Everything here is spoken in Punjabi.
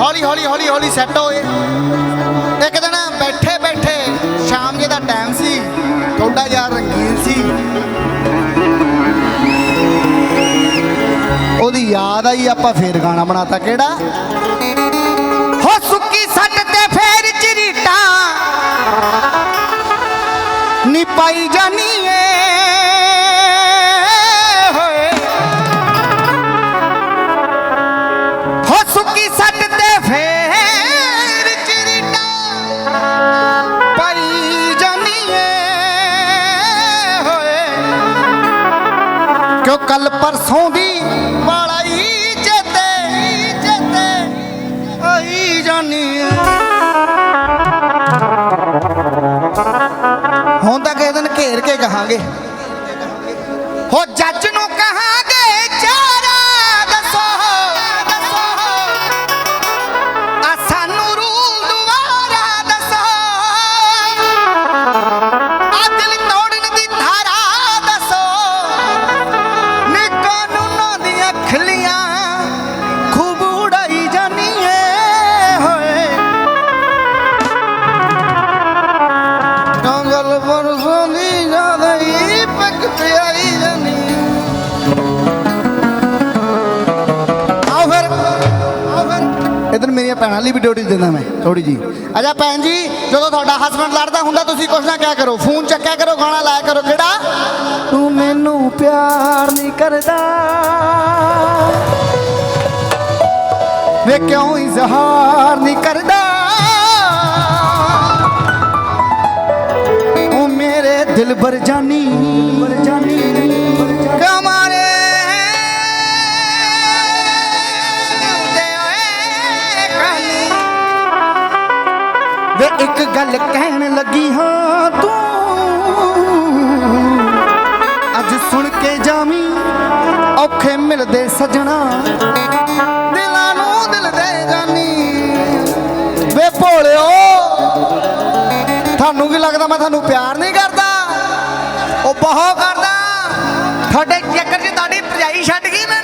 ਹੌਲੀ ਹੌਲੀ ਹੌਲੀ ਹੌਲੀ ਸੈੱਟ ਹੋਏ। ਇੱਕ ਦਿਨ ਬੈਠੇ ਬੈਠੇ ਸ਼ਾਮ ਜੇ ਦਾ ਟਾਈਮ ਸੀ, ਤੁਹਾਡਾ ਯਾਰ ਰੰਗੀਨ ਸੀ। ਉਹਦੀ ਯਾਦ ਆਈ, ਆਪਾਂ ਫੇਰ ਗਾਣਾ ਬਣਾਤਾ, ਕਿਹੜਾ? ਹੋ ਸੁੱਕੀ ਸੱਟ ਤੇ ਫੇਰ ਚਰੀਟਾਂ। ਨੀ ਪਾਈ ਜਾਨੀ ਏ। ਕਿਉਂ ਕੱਲ ਪਰਸੋਂ ਦੀ ਵਾਲਾਈ ਚੇਤੇ ਚੇਤੇ ਆਈ ਜਾਨੀ ਏ। ਹੁਣ ਤਾਂ ਕਿਸੇ ਦਿਨ ਘੇਰ ਕੇ ਕਹਾਂਗੇ। ਪਰਸੋਂ ਦੀ ਯਾਦ ਹੀ ਪੱਕ ਤੇ ਆਈ ਜਾਨੀ। ਆਓ ਫਿਰ ਆਓ ਫਿਰ। ਇਧਰ ਮੇਰੀਆਂ ਭੈਣਾਂ ਲਈ ਵੀ ਡਿਊਟੀ ਦਿੰਦਾ ਮੈਂ ਥੋੜੀ ਜੀ ਅਜਾ ਭੈਣ ਜੀ ਜਦੋਂ ਤੁਹਾਡਾ ਹਸਬੰਡ ਲੜਦਾ ਹੁੰਦਾ ਤੁਸੀਂ ਕੁਛ ਨਾ ਕਿਆ ਕਰੋ ਫੋਨ ਚੱਕਿਆ ਕਰੋ ਗਾਣਾ ਲਾਇਆ ਕਰੋ ਕਿਹੜਾ? ਤੂੰ ਮੈਨੂੰ ਪਿਆਰ ਨਹੀਂ ਕਰਦਾ। ਵੇ ਕਿਉਂ ਇਜ਼ਹਾਰ ਨਹੀਂ ਕਰਦਾ? ਦਿਲ ਬਰ ਜਾਨੀ ਬਰ ਜਾਨੀ ਕਮਾਰੇ ਵੇ ਇੱਕ ਗੱਲ ਕਹਿਣ ਲੱਗੀ ਹਾਂ ਤੂੰ। ਅੱਜ ਸੁਣ ਕੇ ਜਾਵੀਂ ਔਖੇ ਮਿਲਦੇ ਸਜਣਾ। ਦਿਲਾਂ ਨੂੰ ਦਿਲ ਦੇ ਜਾਨੀ। ਵੇ ਭੋਲਿਓ ਤੁਹਾਨੂੰ ਕੀ ਲੱਗਦਾ ਮੈਂ ਤੁਹਾਨੂੰ ਪਿਆਰ ਨਹੀਂ ਕਰਦਾ? ਬਹੁਤ ਕਰਦਾ। ਤੁਹਾਡੇ ਚੱਕਰ 'ਚ ਤੁਹਾਡੀ ਭਰਜਾਈ ਛੱਡ ਗਈ ਮੈਂ।